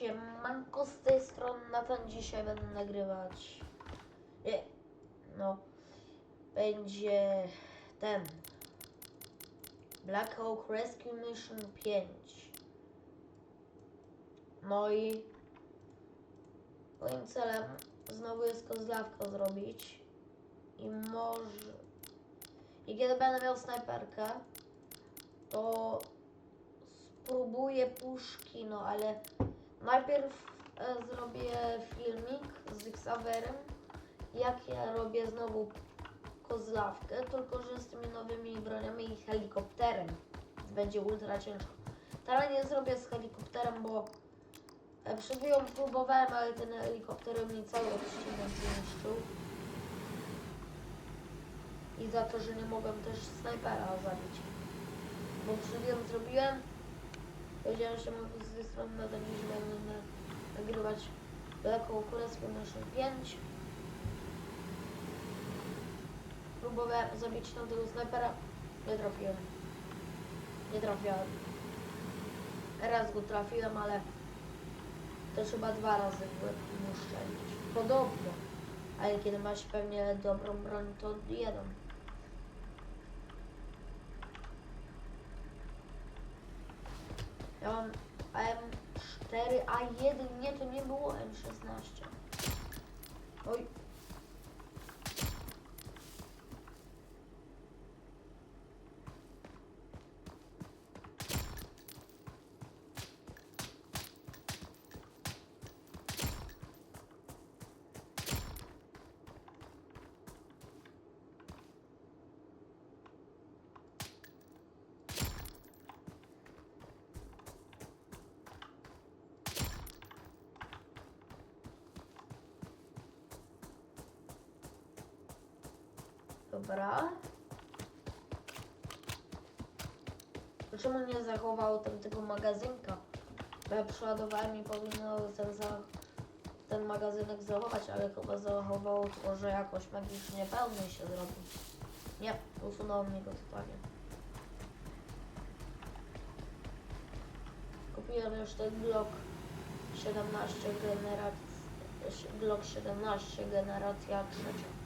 Siemanko z tej strony Nathan. Dzisiaj będę nagrywać. Nie, no. Będzie ten. Black Hawk Rescue Mission 5. No i moim celem znowu jest kozlawka zrobić. I może. I kiedy będę miał snajperkę, to spróbuję puszki, no ale najpierw e, zrobię filmik z Xaverem, jak ja robię znowu kozlawkę, tylko że z tymi nowymi broniami i helikopterem. Będzie ultra ciężko. Teraz nie zrobię z helikopterem, bo e, przed próbowałem, ale ten helikopter mi cały odcinek zniszczył. I za to, że nie mogłem też snajpera zabić. Bo przed chwilą zrobiłem Powiedziałem, że tej strony na ten dziś będę na- nagrywać daleko Królestwo Mission 5. Próbowałem zabić tamtego snajpera. Nie trafiłem. Nie trafiałem. Raz go trafiłem, ale też chyba dwa razy w łeb mu strzelić. Podobno. Ale kiedy masz pewnie dobrą broń, to jeden. M4, a jeden nie, to nie było M16. Oj. Dobra. Czemu nie zachowało tam tego magazynka? Bo ja przeładowałem i powinno ten, za, ten magazynek zachować, ale chyba zachowało tylko, że jakoś magicznie pełny się zrobił. Nie, usunął mnie go totalnie. Kupiłem już ten Glock 17 generacji, Glock 17 generacja trzecia.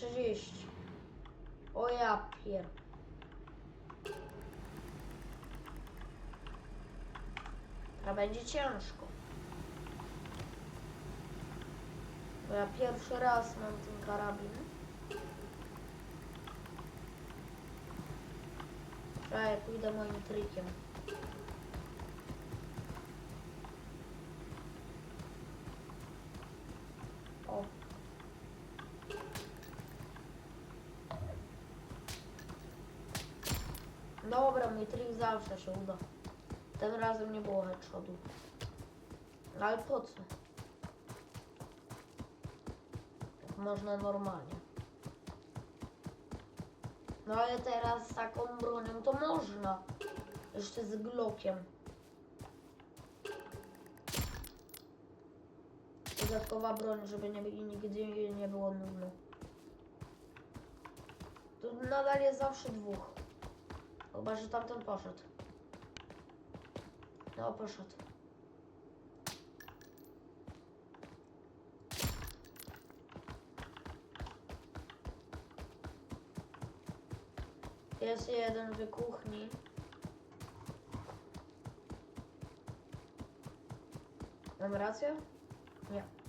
Trzydzieści. O ja pier... To będzie ciężko. Bo ja pierwszy raz mam ten karabin. Czekaj, pójdę moim trikiem. O. Dobra, mój trik zawsze się uda. Tym razem nie było headshotu. No ale po co? Jak można normalnie. No ale teraz z taką bronią to można. Jeszcze z Glockiem. Dodatkowa broń, żeby nie, nigdy nie było nudno. Tu nadal jest zawsze dwóch. Chyba, że tamten poszedł. No, poszedł. Jest jeden w kuchni. Mam rację? Nie.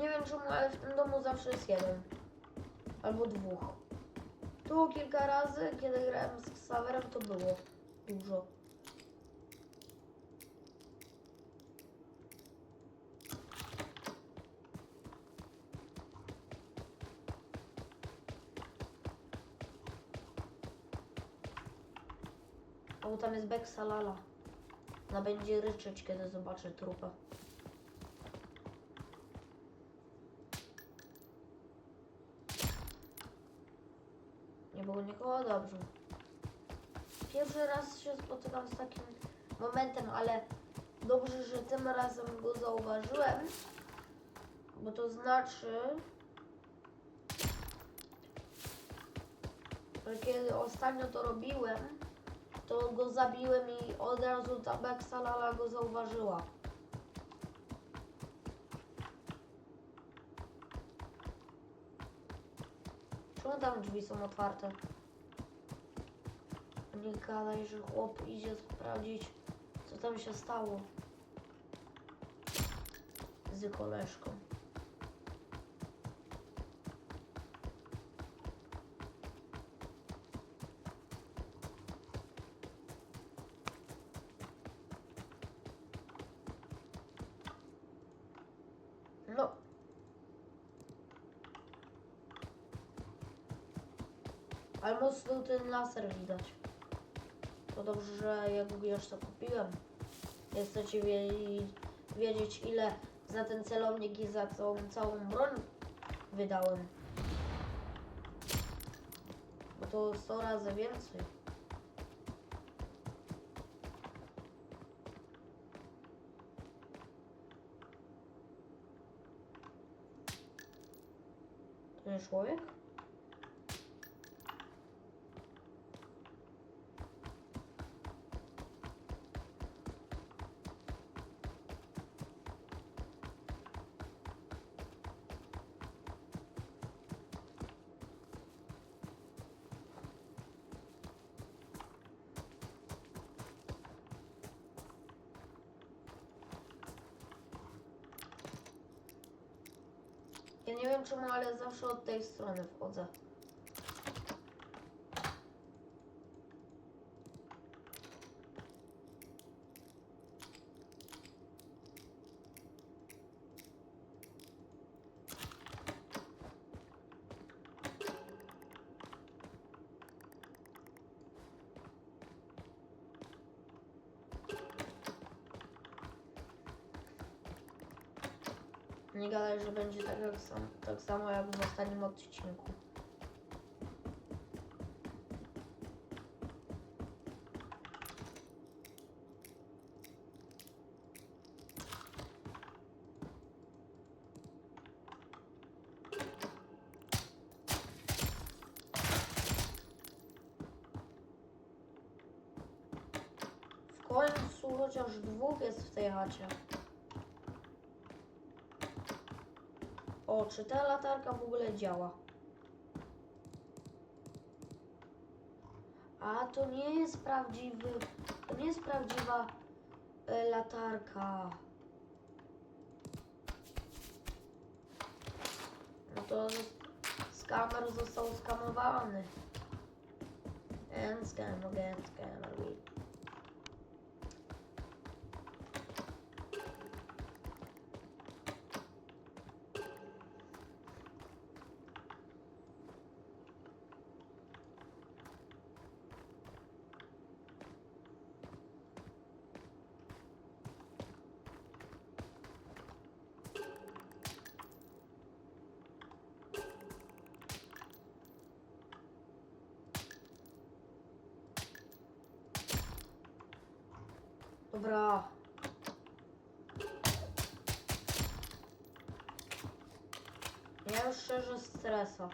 Nie wiem czemu, ale w tym domu zawsze jest jeden. Albo dwóch. Tu kilka razy, kiedy grałem z Xaverem, to było dużo. O, tam jest Beksa Lala. Ona będzie ryczeć, kiedy zobaczy trupę. Nie było dobrze. Pierwszy raz się spotykam z takim momentem, ale dobrze, że tym razem go zauważyłem, bo to znaczy, że kiedy ostatnio to robiłem, to go zabiłem i od razu ta Beksalala go zauważyła. Czemu tam drzwi są otwarte? Nie gadaj, że chłop idzie sprawdzić, co tam się stało z koleżką. No. Ale mocno ten laser widać. To dobrze, że ja już to kupiłem. Nie chcecie wiedzieć, ile za ten celownik i za całą, całą broń wydałem. Bo to 100 razy więcej. To nie człowiek? Wiem czemu, ale zawsze od tej strony wchodzę. Nie gadaj, że będzie tak, jak sam, tak samo jak w ostatnim odcinku. W końcu chociaż dwóch jest w tej chacie. O, czy ta latarka w ogóle działa? A to nie jest prawdziwy. To nie jest prawdziwa e, latarka. No to skamer został skamowany. And scam again, scam again. Dobra. Ja już szczerze stresa.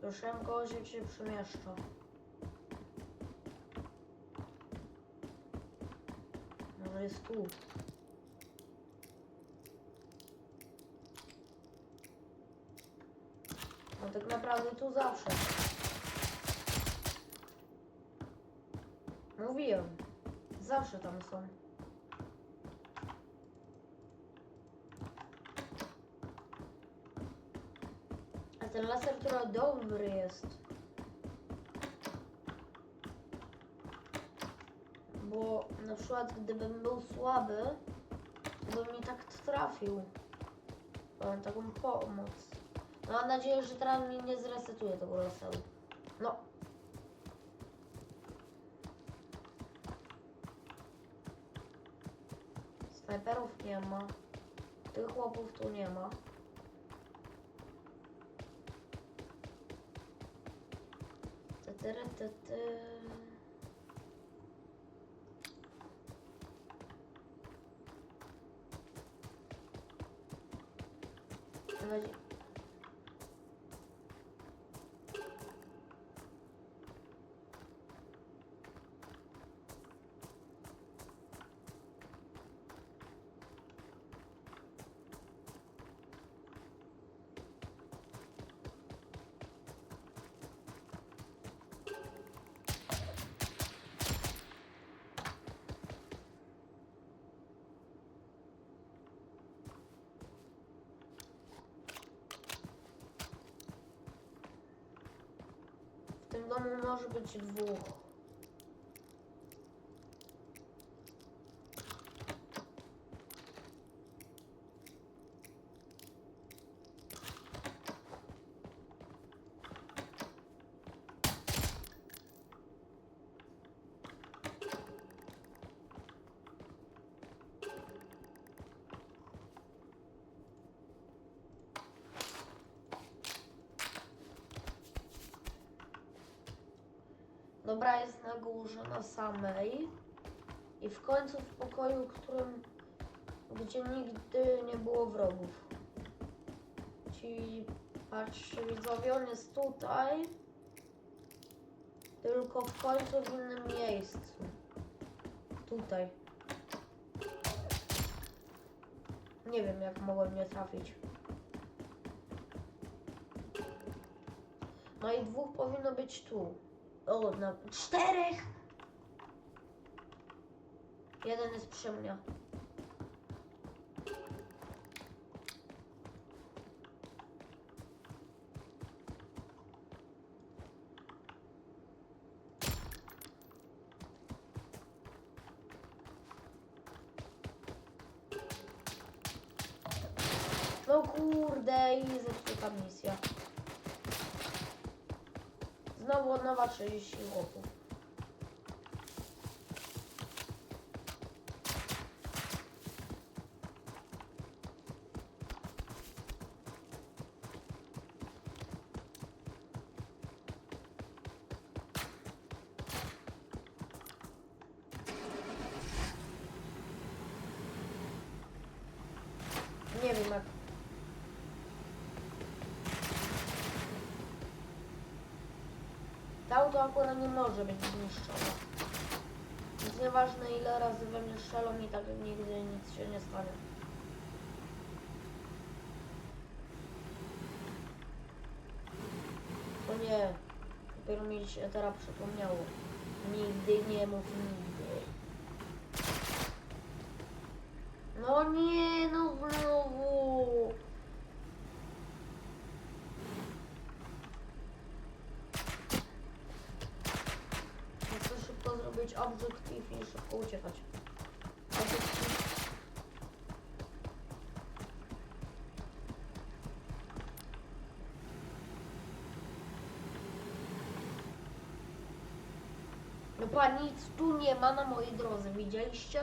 Słyszałem kogoś jak się przemieszcza. Może jest tu. są tak naprawdę tu zawsze. Mówiłem. Zawsze tam są. A ten laser trochę dobry jest. Bo na przykład gdybym był słaby, to bym mi tak trafił. Mam taką pomoc. No, mam nadzieję, że teraz mi nie zresetuje tego laseru. No. Snajperów nie ma. Tych chłopów tu nie ma. Ty, ty, W tym domu może Dobra jest na górze, na samej. I w końcu w pokoju, którym, gdzie nigdy nie było wrogów. Ci, patrzcie widzowie, on jest tutaj. Tylko w końcu w innym miejscu. Tutaj. Nie wiem, jak mogłem nie trafić. No i dwóch powinno być tu. O, na czterech! Jeden jest przy mnie. Znowu od auto akurat nie może być zniszczone. Więc nieważne ile razy we mnie strzelą i tak nigdy nic się nie stanie. O nie, dopiero mi się teraz przypomniało. Nigdy nie mów nigdy. No nie, no znowu. Chcę szybko zrobić obiektyw i szybko uciekać. Obiektyw. Pa, nic tu nie ma na mojej drodze, widzieliście?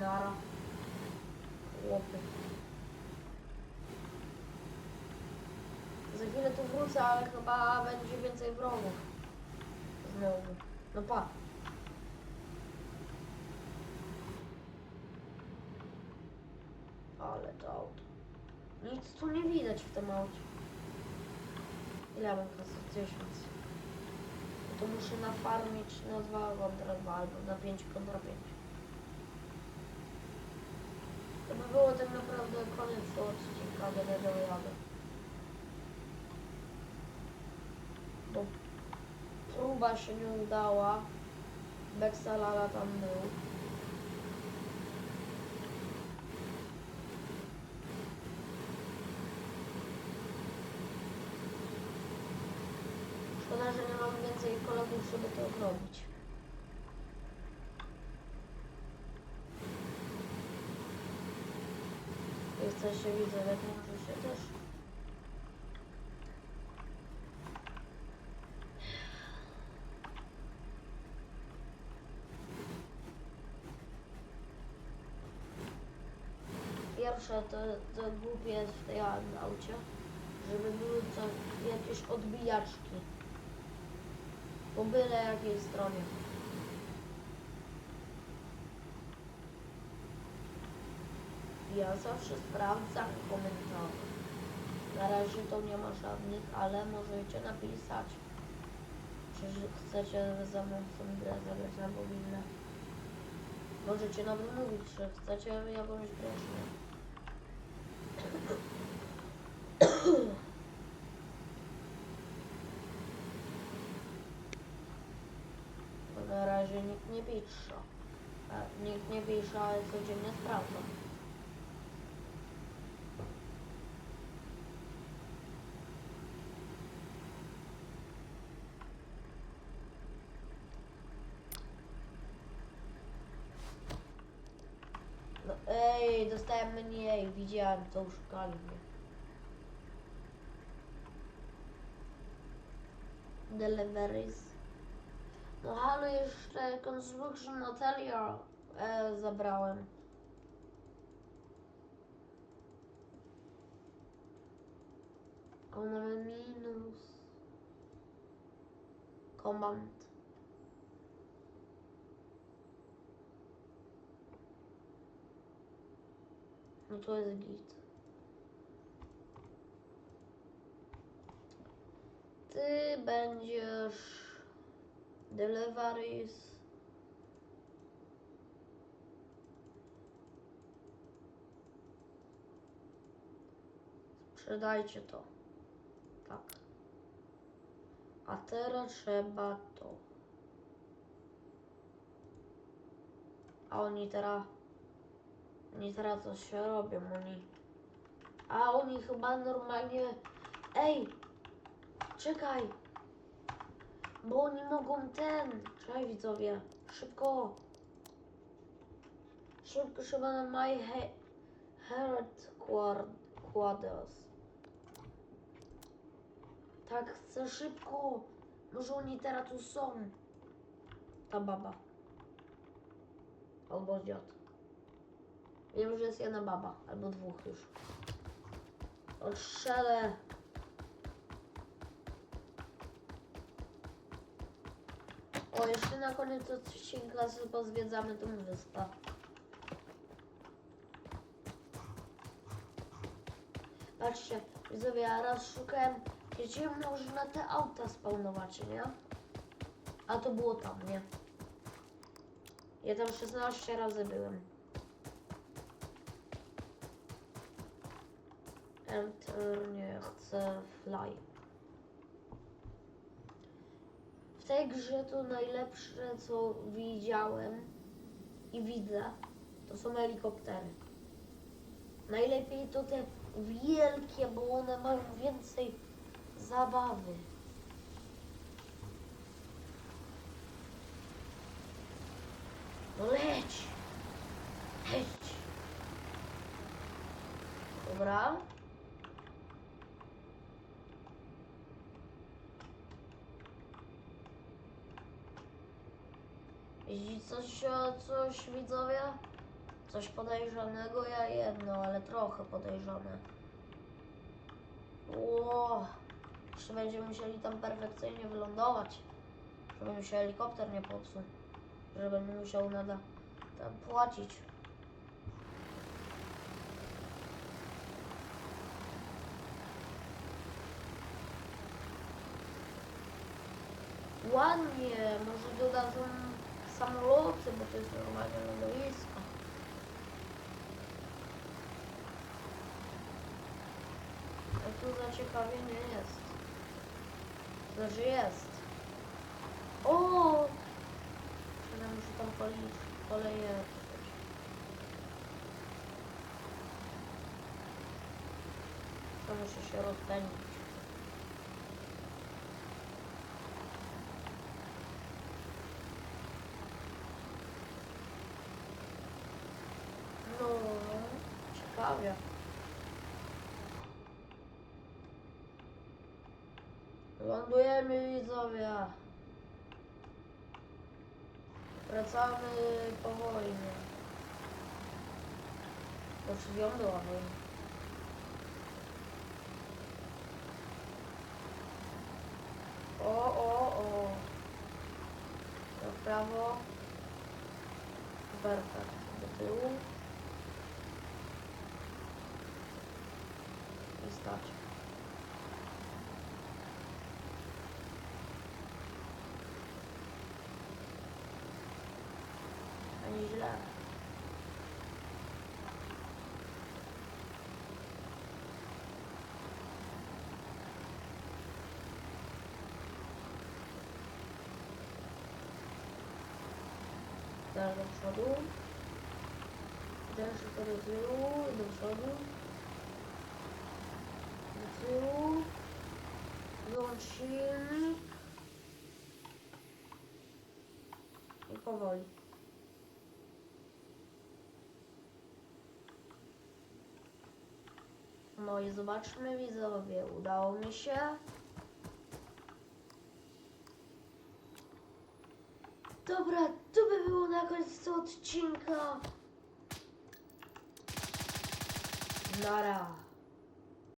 Nara. Chłopy. Za chwilę tu wrócę, ale chyba będzie więcej wrogów. Znowu. No pa. Ale to auto. Nic tu nie widać w tym aucie. Ile mam kasy? 10. to muszę nafarmić na 2 kontra 2 albo na 5 kontra 5. To by było tak naprawdę koniec odcinka, dał radę. Bo próba się nie udała. Beksalala tam był. Szkoda, że nie mam kolegów, żeby to robić. I chce się widzę, jak może się też. Pierwsze to, to głupie w tej aucie, żeby były co, jakieś odbijaczki. Po byle jakiej stronie. Ja zawsze sprawdzam komentarze. Na razie to nie ma żadnych, ale możecie napisać, czy chcecie ze mną w grę zagrać na mobilne. Możecie nawet mówić, że chcecie jakąś grę, czy nie. Bo na razie nikt nie pisze. Nikt nie pisze, ale codziennie sprawdza. No ej, dostałem mniej, widziałem, co uszukali mnie. Deliveries. No halo, jeszcze construction material e, zabrałem. O, nawet minus. Command. No to jest git. Ty będziesz deliveries. Sprzedajcie to. Tak. A teraz trzeba to. A oni teraz. Oni teraz coś robią, oni. A oni chyba normalnie. Ej! Czekaj! Bo oni mogą ten. Czekaj widzowie. Szybko. Szybko trzeba na My he Heart Quad- Quarters. Tak, chcę szybko. Może oni teraz tu są. Ta baba. Albo dziad. Wiem, że jest jedna baba. Albo dwóch już. Odstrzelę. O, jeszcze na koniec odcinka pozwiedzamy tą wyspę. Patrzcie, widzowie, ja raz szukałem, gdzie można te auta spawnować, nie? A to było tam, nie? Ja tam 16 razy byłem. Enter, nie chcę fly. W tej grze to najlepsze, co widziałem i widzę, to są helikoptery. Najlepiej to te wielkie, bo one mają więcej zabawy. No leć! Leć! Dobra. Jeśli coś, o coś widzowie? Coś podejrzanego? Ja jedno, ale trochę podejrzane. Ło, jeszcze będziemy musieli tam perfekcyjnie wylądować, żeby mi się helikopter nie popsuł, żebym musiał nada tam płacić. Ładnie, może dodadzą samoloty, bo to jest normalnie lądowisko. A tu za ciekawie nie jest. Znaczy jest. O! Ja muszę tam koleje. To muszę się rozpędzić. No, ciekawie. Lądujemy widzowie. Wracamy po wojnie. Przed nią była wojna. O, o, o. Do prawo. Perfekt. Do tyłu. I stać. Ani źle. Teraz do przodu. Teraz do do przodu. Wyłącz silnik. I powoli. No i zobaczmy widzowie, udało mi się. Dobra, to by było na tego odcinka. Nara.